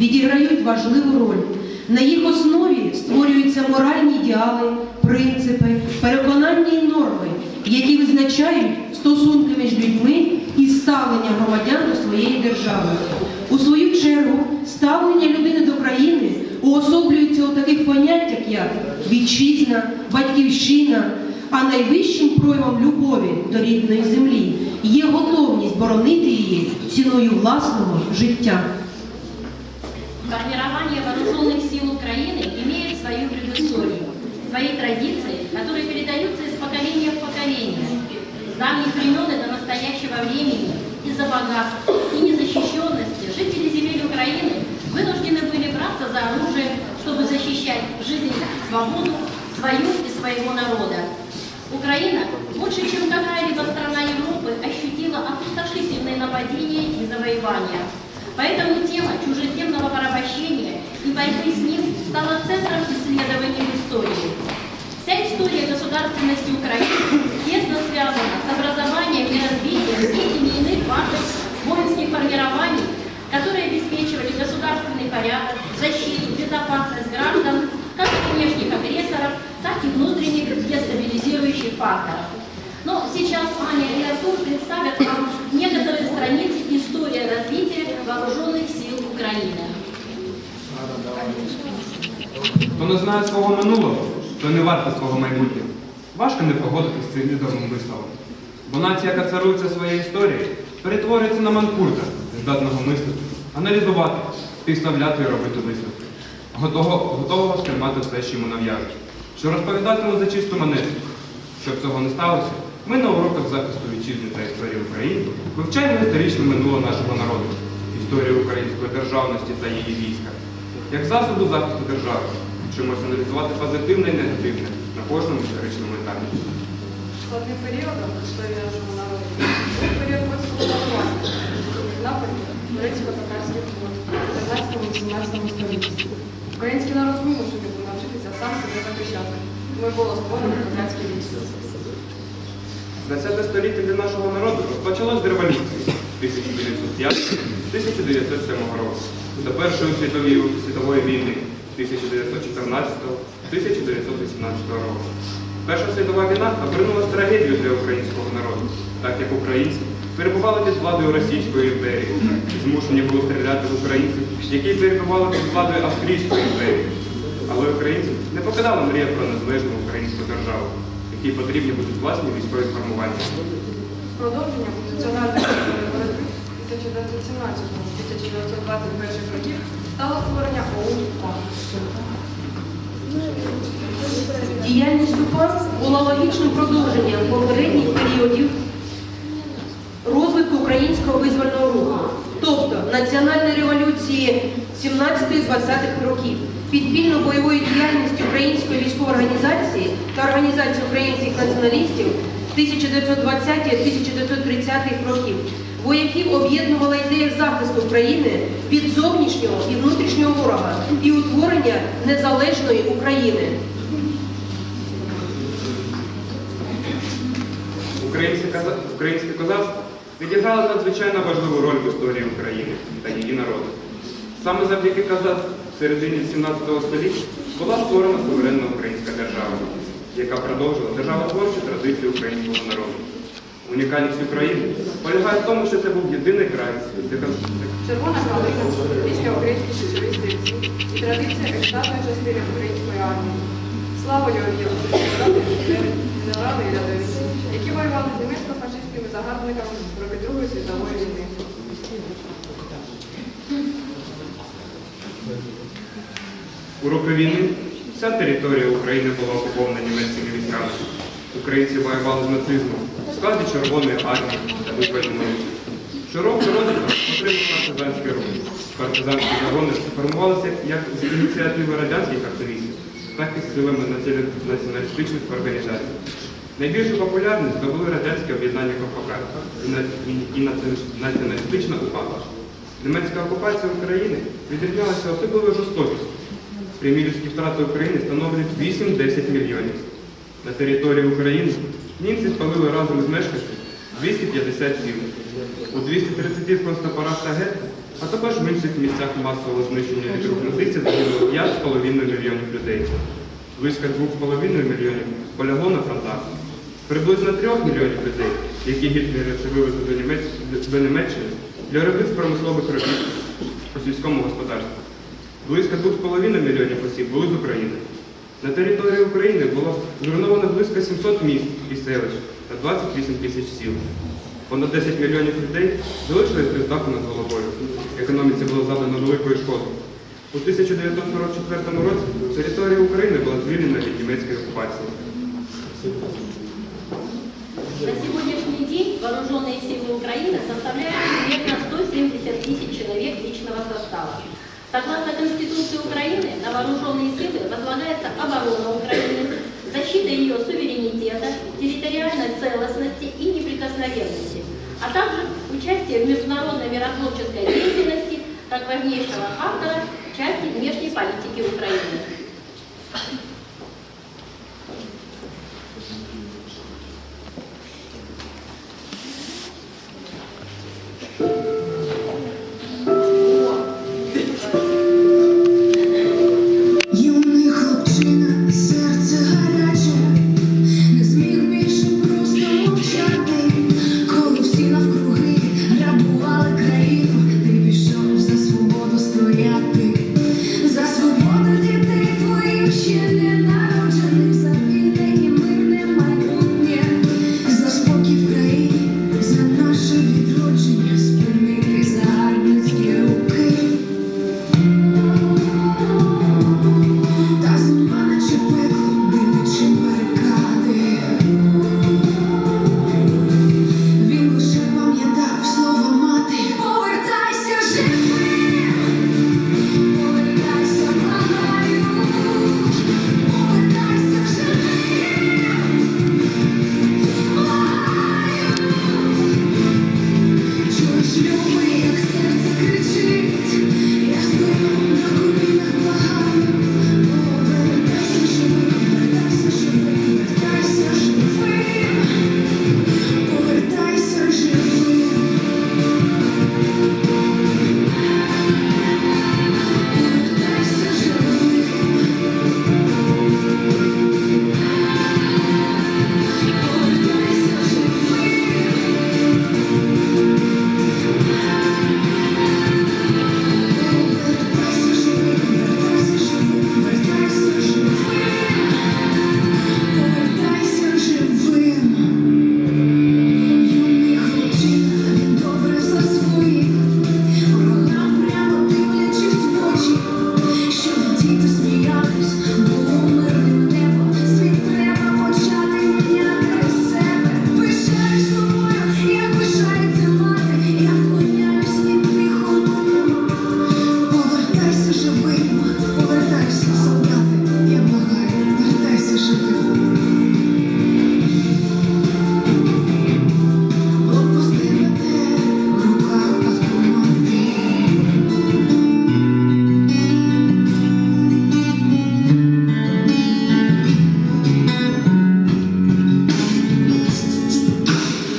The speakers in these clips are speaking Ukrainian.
відіграють важливу роль. На їх основі створюються моральні ідеали, принципи, переконання і норми, які визначають стосунки між людьми і ставлення громадян до своєї держави. У свою чергу, ставлення людини до країни уособлюється у таких поняттях, як вітчизна, батьківщина, а найвищим проявом любові до рідної землі є готовність боронити її ціною власного життя. Формирование вооруженных сил Украины имеет свою предысторию, свои традиции, которые передаются из поколения в поколение. С давних времен и до настоящего времени из-за богатств и незащищенности жители земель Украины вынуждены были браться за оружие, чтобы защищать жизнь, свободу свою и своего народа. Украина больше, чем какая-либо страна Европы, ощутила опустошительные нападения и завоевания. Поэтому тема чужеземного дестабилизирующих факторов. Но сейчас Аня и Артур представят вам некоторые страницы истории развития вооруженных сил Украины. Хто не знає свого минулого, то не варто свого майбутнього. Важко не погодитися з цим лідерним висловом. Бо нація, яка царується своєю історією, перетворюється на манкурта, здатного мислити, аналізувати, співставляти і робити висновки. Готового, готового сприймати все, що йому нав'яжуть. Що розповідатиме за чисту монету. щоб цього не сталося, ми на уроках захисту вітчизни та історії України вивчаємо історичне минуле нашого народу, історію української державності та її війська, як засобу захисту держави, вчимося аналізувати позитивне і негативне на кожному історичному етапі. Складним періодом історії нашого народу був період панування, нападі турецько-татарських флот в 13-18 столітті. Український народ вимушений був навчитися сам себе захищати. Ми було створено козацьке військо. 20 століття для нашого народу розпочалось з революції 1905-1907 року до Першої світової, світової війни 1914-1918 року. Перша світова війна обернулася трагедією для українського народу, так як українці перебували під владою Російської імперії, змушені були стріляти в українців, які перебували під владою Австрійської імперії. Але українці не покидали мрію про незалежну українську державу, якій потрібні будуть власні військові формування. Продовженням національної боротьби 1917-1921 років стало створення ОУН. Діяльність УПА була логічним продовженням попередніх періодів розвитку українського визвольного руху, тобто національної революції 17-20-х років, підпільно-бойової діяльності Української військової організації та організації українських націоналістів 1920-1930-х років. Вояків об'єднувала ідея захисту України від зовнішнього і внутрішнього ворога і утворення незалежної України. Українське козацтво відіграло надзвичайно важливу роль в історії України та її народу. Саме завдяки козацтву в середині 17 століття була створена суверенна українська держава, яка продовжила державотворчу традицію українського народу. Унікальність України полягає в тому, що це був єдиний край, коз- Червона калина, після українських січових і традиція екстатної частини української армії. Славою об'єдналися генерали і рядові, які воювали з німецько-фашистськими загарбниками в роки Другої світової війни. У роки війни вся територія України була окупована німецькими військами. Українці воювали з нацизмом в складі Червоної армії та визвольному русі. Щороку розвиток отримав партизанський рух. Партизанські загони формувалися як з ініціативи радянських активістів, так і з силами націоналістичних організацій. Найбільшу популярність здобули радянське об'єднання КПК і на- і- і наці- націоналістична УПА. Німецька окупація України відрізнялася особливою жорстокістю. Прямі людські втрати України становлять 8-10 мільйонів. На території України німці спалили разом із мешканцями 250 сіл. У 230 концтаборах та гетто а також в інших місцях масового знищення від рук нацистів загинуло 5,5 мільйонів людей. Близько 2,5 мільйонів полягло на фронтах. Приблизно 3 мільйонів людей, які гітлерівці вивезли до, Німеччини для робіт промислових робіт у сільському господарстві. Близько 2,5 мільйонів осіб були з України. На території України було зруйновано близько 700 міст і селищ та 28 тисяч сіл. Понад 10 мільйонів людей залишились без даху над головою. Економіці було завдано великої шкоди. У 1944 році територія України була звільнена від німецької окупації. На сегодняшний день вооруженные силы Украины составляют примерно 170 тысяч человек личного состава. Согласно Конституции Украины, на вооруженные силы возлагается оборона Украины, защита ее суверенитета, территориальной целостности и неприкосновенности, а также участие в международной миротворческой деятельности как важнейшего фактора части внешней политики Украины.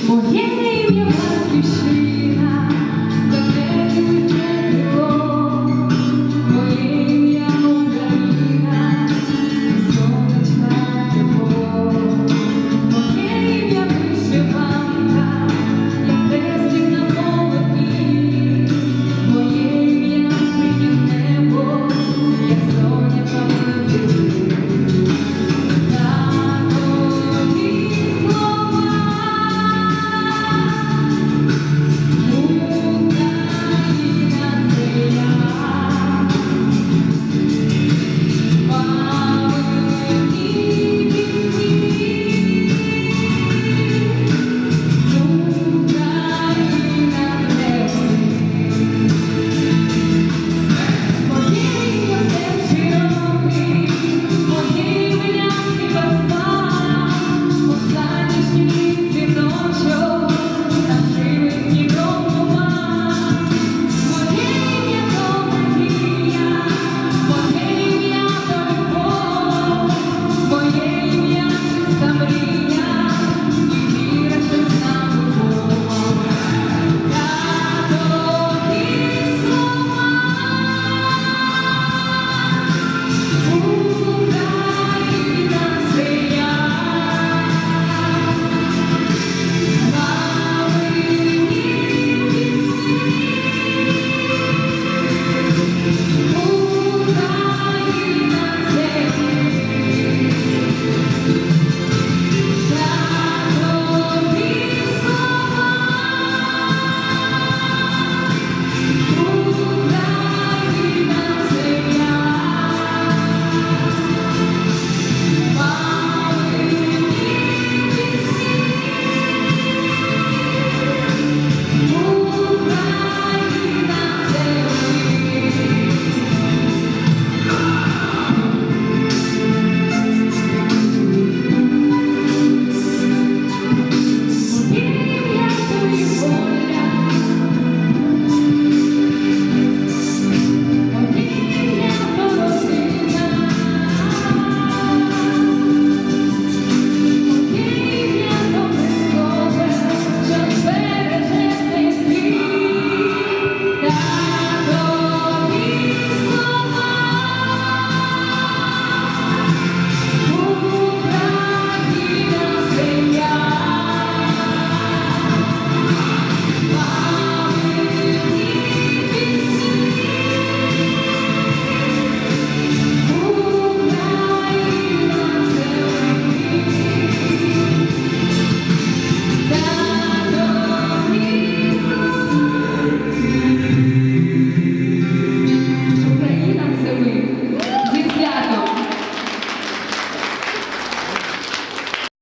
Моє